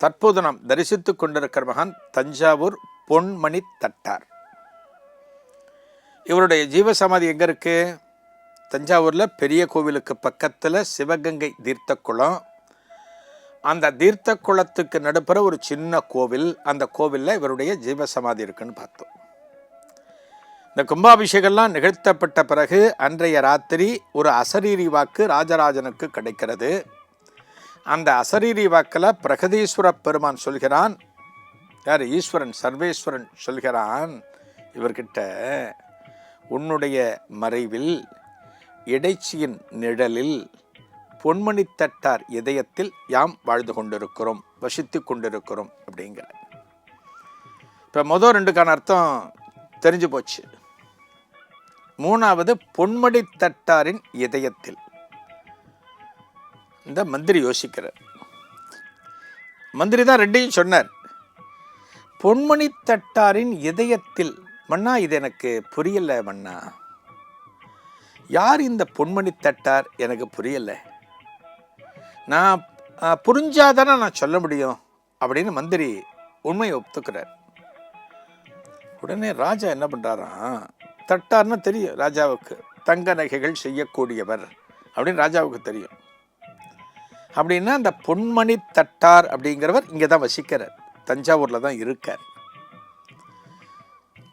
தற்போது நாம் தரிசித்து கொண்டிருக்கிற மகான் தஞ்சாவூர் பொன்மணி தட்டார். இவருடைய ஜீவசமாதி எங்கே இருக்குது தஞ்சாவூரில் பெரிய கோவிலுக்கு பக்கத்தில் சிவகங்கை தீர்த்த குளம் அந்த தீர்த்த குளத்துக்கு நடுப்புற ஒரு சின்ன கோவில். அந்த கோவிலில் இவருடைய ஜீவசமாதி இருக்குன்னு பார்த்தோம். இந்த கும்பாபிஷேகம்லாம் நிகழ்த்தப்பட்ட பிறகு அன்றைய ராத்திரி ஒரு அசரீரி வாக்கு ராஜராஜனுக்கு கிடைக்கிறது. அந்த அசரீரி வாக்கில் பிரகதீஸ்வர பெருமான் சொல்கிறான். யார்? ஈஸ்வரன் சர்வேஸ்வரன் சொல்கிறான். இவர்கிட்ட உன்னுடைய மறைவில் இடைச்சியின் நிழலில் பொன்மணி தட்டார் இதயத்தில் யாம் வாழ்ந்து கொண்டிருக்கிறோம் வசித்து கொண்டிருக்கிறோம் அப்படிங்கிற. இப்போ மொதல் ரெண்டுக்கான அர்த்தம் தெரிஞ்சு போச்சு. மூணாவது பொன்மணி தட்டாரின் இதயத்தில். இந்த மந்திரி யோசிக்கிறார். மந்திரி தான் ரெண்டையும் சொன்னார். பொன்மணி தட்டாரின் இதயத்தில் மன்னா இது எனக்கு புரியலை மன்னா. யார் இந்த பொன்மணி தட்டார்? எனக்கு புரியலை. நான் புரிஞ்சாதானே நான் சொல்ல முடியும் அப்படின்னு மந்திரி உண்மையை ஒத்துக்கிறார் உடனே ராஜா என்ன பண்ணுறாரா தட்டார்னு தெரியும் ராஜாவுக்கு தங்க நகைகள் செய்யக்கூடியவர் அப்படின்னு ராஜாவுக்கு தெரியும். அப்படின்னா அந்த பொன்மணி தட்டார் அப்படிங்கிறவர் இங்கே தான் வசிக்கிறார். தஞ்சாவூரில் தான் இருக்கார்.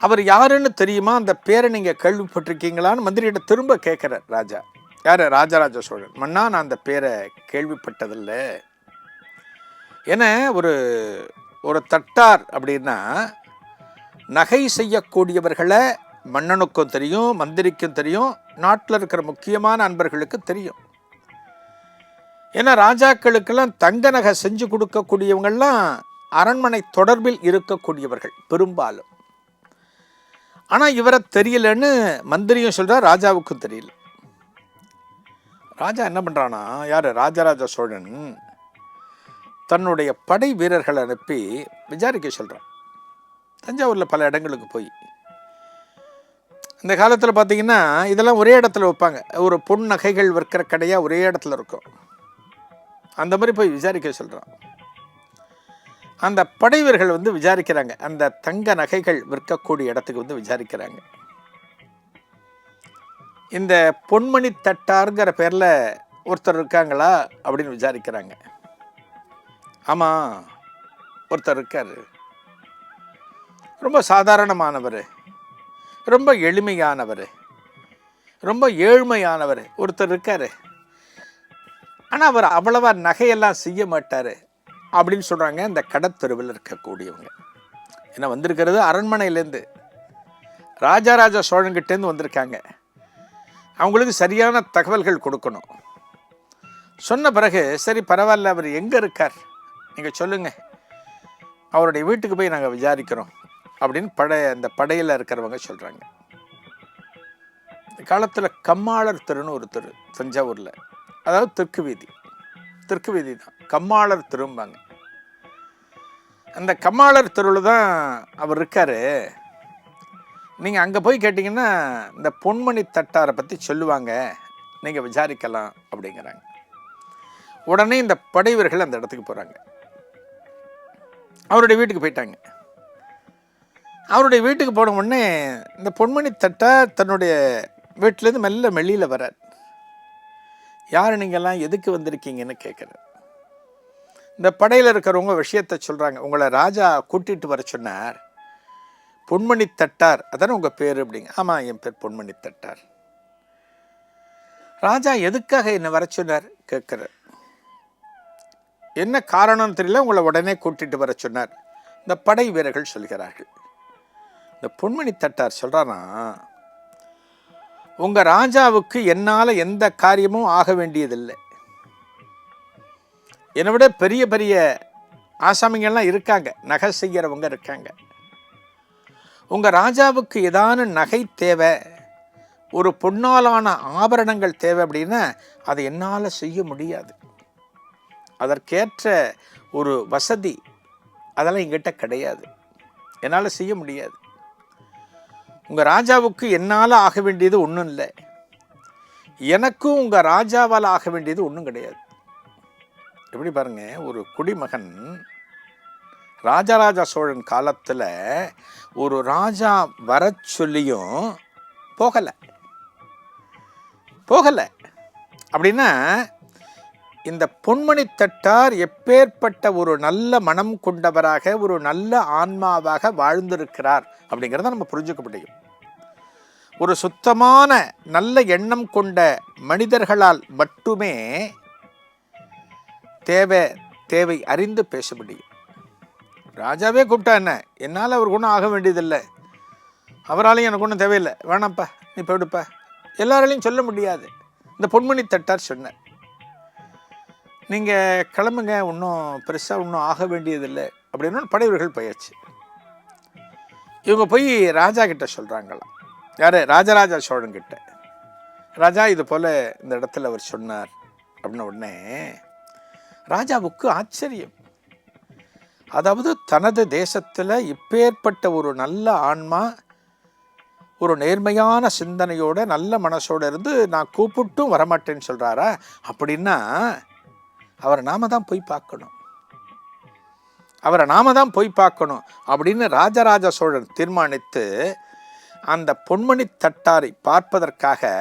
அவர் யாருன்னு தெரியுமா? அந்த பேரை நீங்கள் கேள்விப்பட்டிருக்கீங்களான்னு மந்திரிகிட்ட திரும்ப கேட்குறார் ராஜா. யார்? ராஜராஜ சோழன். மன்னா நான் அந்த பேரை கேள்விப்பட்டதில்லை. ஏன்னா ஒரு ஒரு தட்டார் அப்படின்னா நகை செய்யக்கூடியவர்களை மன்னனுக்கும் தெரியும் மந்திரிக்கும் தெரியும் நாட்டில் இருக்கிற முக்கியமான அன்பர்களுக்கு தெரியும். ஏன்னா ராஜாக்களுக்கெல்லாம் தங்க நகை செஞ்சு கொடுக்கக்கூடியவங்கள்லாம் அரண்மனை தொடர்பில் இருக்கக்கூடியவர்கள் பெரும்பாலும். ஆனால் இவரை தெரியலன்னு மந்திரியும் சொல்கிறார் ராஜாவுக்கும் தெரியல. ராஜா என்ன பண்ணுறான்னா யார்? ராஜராஜ சோழன் தன்னுடைய படை வீரர்களை அனுப்பி விசாரிக்க சொல்கிறான் தஞ்சாவூரில் பல இடங்களுக்கு போய். இந்த காலத்தில் பார்த்திங்கன்னா இதெல்லாம் ஒரே இடத்துல வைப்பாங்க. ஒரு பொன் நகைகள் விற்கிற கடையாக ஒரே இடத்துல இருக்கும். அந்த மாதிரி போய் விசாரிக்க சொல்கிறான் அந்த படைவீர்கள் வந்து விசாரிக்கிறாங்க. அந்த தங்க நகைகள் விற்கக்கூடிய இடத்துக்கு வந்து விசாரிக்கிறாங்க. இந்த பொன்மணி தட்டாருங்கிற பேரில் ஒருத்தர் இருக்காங்களா அப்படின்னு விசாரிக்கிறாங்க. ஆமாம் ஒருத்தர் இருக்கார். ரொம்ப சாதாரணமானவர். ரொம்ப எளிமையானவர். ரொம்ப ஏழ்மையானவர். ஒருத்தர் இருக்கார். ஆனால் அவர் அவ்வளவா நகையெல்லாம் செய்ய மாட்டார் அப்படின்னு சொல்கிறாங்க இந்த கடத்தெருவில் இருக்கக்கூடியவங்க. ஏன்னா வந்திருக்கிறது? அரண்மனையிலேருந்து ராஜாராஜ சோழன்கிட்டேருந்து வந்திருக்காங்க. அவங்களுக்கு சரியான தகவல்கள் கொடுக்கணும். சொன்ன பிறகு சரி பரவாயில்ல அவர் எங்கே இருக்கார்? நீங்கள் சொல்லுங்கள் அவருடைய வீட்டுக்கு போய் நாங்கள் விசாரிக்கிறோம் அப்படின்னு படைய அந்த படையில் இருக்கிறவங்க சொல்கிறாங்க இந்த காலத்தில் கம்மாளர் தெருன்னு ஒருத்தர் தஞ்சாவூரில். அதாவது தெற்கு வீதி. தெற்கு வீதி தான் கம்மாளர் திரும்பாங்க அந்த கம்மாளர் தெருவில் தான் அவர் இருக்கார். நீங்கள் அங்கே போய் கேட்டிங்கன்னா இந்த பொன்மணி தட்டாரை பற்றி சொல்லுவாங்க. நீங்கள் விசாரிக்கலாம் அப்படிங்கிறாங்க. உடனே இந்த படைவர்கள் அந்த இடத்துக்கு போகிறாங்க அவருடைய வீட்டுக்கு போயிட்டாங்க. அவருடைய வீட்டுக்கு போன உடனே இந்த பொன்மணி தட்டார் தன்னுடைய வீட்டிலேருந்து மெல்ல வெளியில் வரார் யார் நீங்கள்லாம் எதுக்கு வந்திருக்கீங்கன்னு கேட்குறாரு இந்த படையில் இருக்கிறவங்க விஷயத்த சொல்கிறாங்க உங்களை ராஜா கூட்டிகிட்டு வர சொன்னார். பொன்மணி தட்டார். அதானே உங்கள் பேர் அப்படிங்க. ஆமாம் என் பேர் பொன்மணி தட்டார். ராஜா எதுக்காக என்னை வர சொன்னார்? கேட்குறார் என்ன காரணம்னு தெரியல. உங்களை உடனே கூட்டிகிட்டு வர சொன்னார். இந்த படை வீரர்கள் சொல்கிறார்கள். இந்த பொன்மணி தட்டார் சொல்கிறானா உங்கள் ராஜாவுக்கு என்னால் எந்த காரியமும் ஆக வேண்டியதில்லை. என்னை விட பெரிய பெரிய ஆசாமிங்கள்லாம் இருக்காங்க. நகை செய்கிறவங்க இருக்காங்க. உங்கள் ராஜாவுக்கு ஏதான நகை தேவை ஒரு பொன்னாலான ஆபரணங்கள் தேவை அப்படின்னா அதை என்னால் செய்ய முடியாது. அதற்கேற்ற ஒரு வசதி அதெல்லாம் எங்கிட்ட கிடையாது. என்னால் செய்ய முடியாது. உங்கள் ராஜாவுக்கு என்னால் ஆக வேண்டியது ஒன்றும் இல்லை. எனக்கும் உங்கள் ராஜாவால் ஆக வேண்டியது ஒன்றும் கிடையாது. எப்படி பாருங்கள் ஒரு குடிமகன் ராஜராஜ சோழன் காலத்தில் ஒரு ராஜா வர சொல்லியும் போகலை. போகலை. அப்படின்னா இந்த பொன்மணி தட்டார் எப்பேற்பட்ட ஒரு நல்ல மனம் கொண்டவராக ஒரு நல்ல ஆன்மாவாக வாழ்ந்திருக்கிறார் அப்படிங்கிறத நம்ம புரிஞ்சுக்க முடியும். ஒரு சுத்தமான நல்ல எண்ணம் கொண்ட மனிதர்களால் மட்டுமே தேவை தேவை அறிந்து பேச முடியும். ராஜாவே கூப்பிட்டா என்ன? என்னால் அவருக்கு ஒன்றும் ஆக வேண்டியதில்லை. அவராலையும் எனக்கு ஒன்றும் தேவையில்லை. வேணாம்ப்பா நீ போயிடுப்பா. எல்லாராலையும் சொல்ல முடியாது. இந்த பொன்மணி தட்டார் சொன்னார். நீங்கள் கிளம்புங்க ஒன்றும் பெருசாக ஒன்றும் ஆக வேண்டியதில்லை அப்படின்னு படைவர்கள் போயாச்சு. இவங்க போய் ராஜா கிட்ட சொல்கிறாங்களாம் யார்? ராஜராஜ சோழன் கிட்ட. ராஜா இது போல் இந்த இடத்துல அவர் சொன்னார் அப்படின்ன உடனே ராஜாவுக்கு ஆச்சரியம். அதாவது தனது தேசத்தில் இப்பேற்பட்ட ஒரு நல்ல ஆன்மா ஒரு நேர்மையான சிந்தனையோட நல்ல மனசோட இருந்து நான் கூப்பிட்டும் வரமாட்டேன்னு சொல்கிறாரா அப்படின்னா அவரை நாம தான் போய் பார்க்கணும். அவரை நாம தான் போய் பார்க்கணும் அப்படின்னு ராஜராஜ சோழன் தீர்மானித்து அந்த பொன்மணி தட்டாரை பார்ப்பதற்காக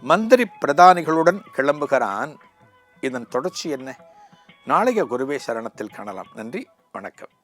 மந்திரி பிரதானிகளுடன் கிளம்புகிறான். இதன் தொடர்ச்சி என்ன? நாளைய குருவே சரணத்தில் காணலாம். நன்றி வணக்கம்.